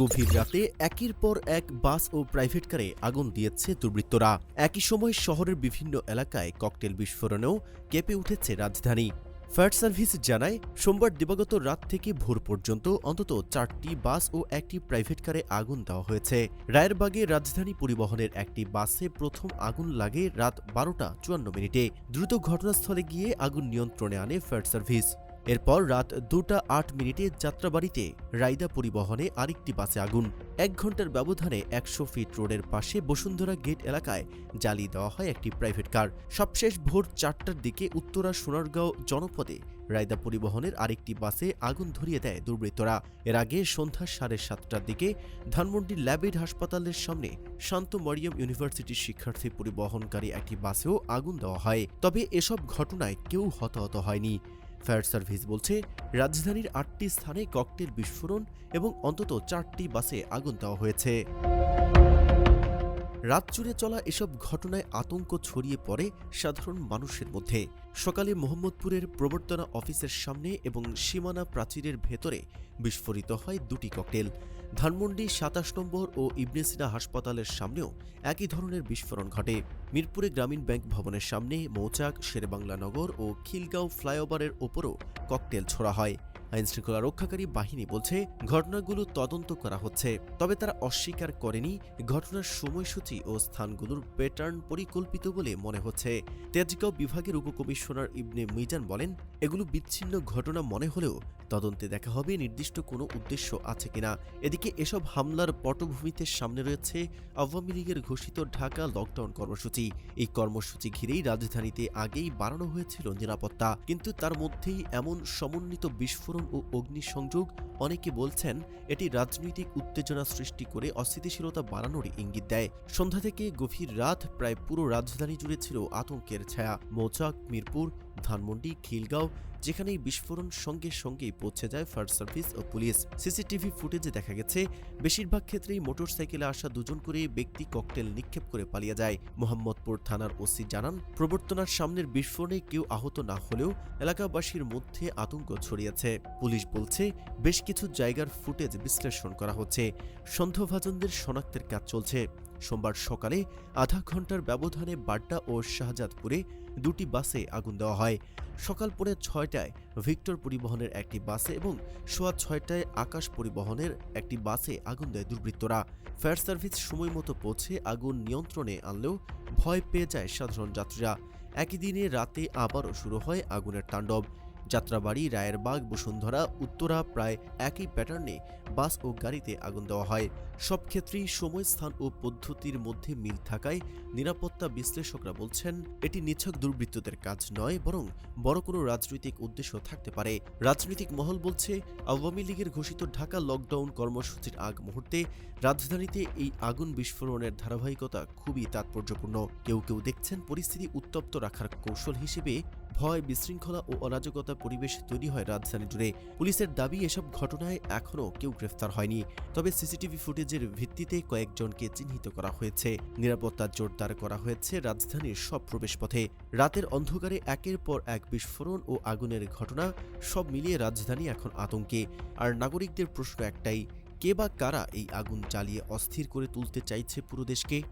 গভীর রাতে একের পর এক বাস ও প্রাইভেট কারে আগুন দিয়েছে দুর্বৃত্তরা। একই সময় শহরের বিভিন্ন এলাকায় ককটেল বিস্ফোরণেও কেঁপে উঠেছে রাজধানী। ফায়ার সার্ভিস জানায়, সোমবার দিবাগত রাত থেকে ভোর পর্যন্ত অন্তত চারটি বাস ও একটি প্রাইভেট কারে আগুন দেওয়া হয়েছে। রায়েরবাগে রাজধানী পরিবহনের একটি বাসে প্রথম আগুন লাগে রাত বারোটা চুয়ান্ন মিনিটে। দ্রুত ঘটনাস্থলে গিয়ে আগুন নিয়ন্ত্রণে আনে ফায়ার সার্ভিস। এরপর রাত দুটা আট মিনিটে যাত্রাবাড়িতে রাইদা পরিবহনে আরেকটি বাসে আগুন। এক ঘণ্টার ব্যবধানে একশো ফিট রোডের পাশে বসুন্ধরা গেট এলাকায় জ্বালিয়ে দেওয়া হয় একটি প্রাইভেট কার। সবশেষ ভোর চারটার দিকে উত্তরা সোনারগাঁও জনপদে রায়দা পরিবহনের আরেকটি বাসে আগুন ধরিয়ে দেয় দুর্বৃত্তরা। এর আগে সন্ধ্যা সাড়ে সাতটার দিকে ধানমন্ডি ল্যাবেড হাসপাতালের সামনে শান্ত মরিয়ম ইউনিভার্সিটির শিক্ষার্থী পরিবহনকারী একটি বাসেও আগুন দেওয়া হয়। তবে এসব ঘটনায় কেউ হতাহত হয়নি। ফায়ার সার্ভিস বলছে, রাজধানীর আটটি স্থানে ককটেল বিস্ফোরণ এবং অন্তত চারটি বাসে আগুন দেওয়া হয়েছে। রাত জুড়ে চলা এসব ঘটনায় আতঙ্ক ছড়িয়ে পড়ে সাধারণ মানুষের মধ্যে। সকালে মোহাম্মদপুরের প্রবর্তনা অফিসের সামনে এবং সীমানা প্রাচীরের ভেতরে বিস্ফোরিত হয় দুটি ককটেল। ধানমন্ডি সাতাশ নম্বর ও ইবনেসিনা হাসপাতালের সামনেও একই ধরনের বিস্ফোরণ ঘটে। মিরপুরে গ্রামীণ ব্যাংক ভবনের সামনে মৌচাক, শেরেবাংলা নগর ও খিলগাঁও ফ্লাইওভারের ওপরও ককটেল ছোড়া হয়। আইনশৃঙ্খলা রক্ষাকারী বাহিনী বলছে, ঘটনাগুলো তদন্ত করা হচ্ছে, তবে তারা অস্বীকার করেনি ঘটনার সময়সূচি ও স্থানগুলোর প্যাটার্ন পরিকল্পিত বলে মনে হচ্ছে। তেজগাঁও বিভাগের উপকমিশনার ইবনে মিজান বলেন, এগুলো বিচ্ছিন্ন ঘটনা মনে হলেও তদন্তে দেখা হবে নির্দিষ্ট কোনো উদ্দেশ্য আছে কিনা। এদিকে এসব হামলার পটভূমিতে সামনে রয়েছে আওয়ামী লীগের ঘোষিত ঢাকা লকডাউন কর্মসূচি। এই কর্মসূচি ঘিরেই রাজধানীতে আগেই বাড়ানো হয়েছিল নিরাপত্তা। কিন্তু তার মধ্যেই এমন সমন্বিত বিস্ফোরণ ও অগ্নিসংযোগ অনেকে বলছেন এটি রাজনৈতিক উত্তেজনা সৃষ্টি করে অস্থিতিশীলতা বাড়ানোর ইঙ্গিত দেয়। সন্ধ্যা থেকে গভীর রাত প্রায় পুরো রাজধানী জুড়ে ছিল আতঙ্কের ছায়া। মৌচাক, মিরপুর ধানমন্ডি, খিলগাঁও যেখানে এই বিস্ফোরণ সঙ্গে সঙ্গেই পৌঁছে যায় ফায়ার সার্ভিস ও পুলিশ। সিসিটিভি ফুটেজে দেখা গেছে, বেশিরভাগ ক্ষেত্রেই মোটরসাইকেলে আসা দুজন করে ব্যক্তি ককটেল নিক্ষেপ করে পালিয়ে যায়। মোহাম্মদপুর থানার ওসি জানান, প্রবর্তনার সামনের বিস্ফোরণে কেউ আহত না হলেও এলাকাবাসীর মধ্যে আতঙ্ক ছড়িয়েছে। পুলিশ বলছে, বেশ কিছু জায়গার ফুটেজ বিশ্লেষণ করা হচ্ছে। সন্দেহভাজনদের শনাক্তের কাজ চলছে। সোমবার সকালে আধা ঘণ্টার ব্যবধানে বাড্ডা ও শাহজাদপুরে দুটি বাসে আগুন দেওয়া হয়। সকাল পরে ছয়টায় ভিক্টর পরিবহনের একটি বাসে এবং সোয়া ছয়টায় আকাশ পরিবহনের একটি বাসে আগুন দেয় দুর্বৃত্তরা। ফায়ার সার্ভিস সময় মতো পৌঁছে আগুন নিয়ন্ত্রণে আনলেও ভয় পেয়ে যায় সাধারণ যাত্রীরা। একই দিনে রাতে আবারও শুরু হয় আগুনের তাণ্ডব। যাত্রাবাড়ি, রায়েরবাগ, বসুন্ধরা, উত্তরা প্রায় একই প্যাটার্নে বাস ও গাড়িতে আগুন দেওয়া হয়। সব ক্ষেত্রেই সময় স্থান ও পদ্ধতির মধ্যে মিল থাকায় নিরাপত্তা বিশ্লেষকরা বলছেন, এটি নিছক দুর্বৃত্তদের কাজ নয়, বরং বড় কোনো রাজনৈতিক উদ্দেশ্য থাকতে পারে। রাজনৈতিক মহল বলছে, আওয়ামী লীগের ঘোষিত ঢাকা লকডাউন কর্মসূচির আগ মুহূর্তে রাজধানীতে এই আগুন বিস্ফোরণের ধারাবাহিকতা খুবই তাৎপর্যপূর্ণ। কেউ কেউ দেখছেন পরিস্থিতি উত্তপ্ত রাখার কৌশল হিসেবে ভয়, বিশৃঙ্খলা ও অরাজকতা পরিবেশ তৈরি হয় রাজধানী জুড়ে। পুলিশের দাবি, এসব ঘটনায় এখনও কেউ গ্রেফতার হয়নি। তবে সিসিটিভি ফুটেজের ভিত্তিতে কয়েকজনকে চিহ্নিত করা হয়েছে। নিরাপত্তা জোরদার করা হয়েছে রাজধানীর সব প্রবেশপথে। রাতের অন্ধকারে একের পর এক বিস্ফোরণ ও আগুনের ঘটনা, সব মিলিয়ে রাজধানী এখন আতঙ্কে। আর নাগরিকদের প্রশ্ন একটাই, কে বা কারা এই আগুন চালিয়ে অস্থির করে তুলতে চাইছে পুরো দেশকে?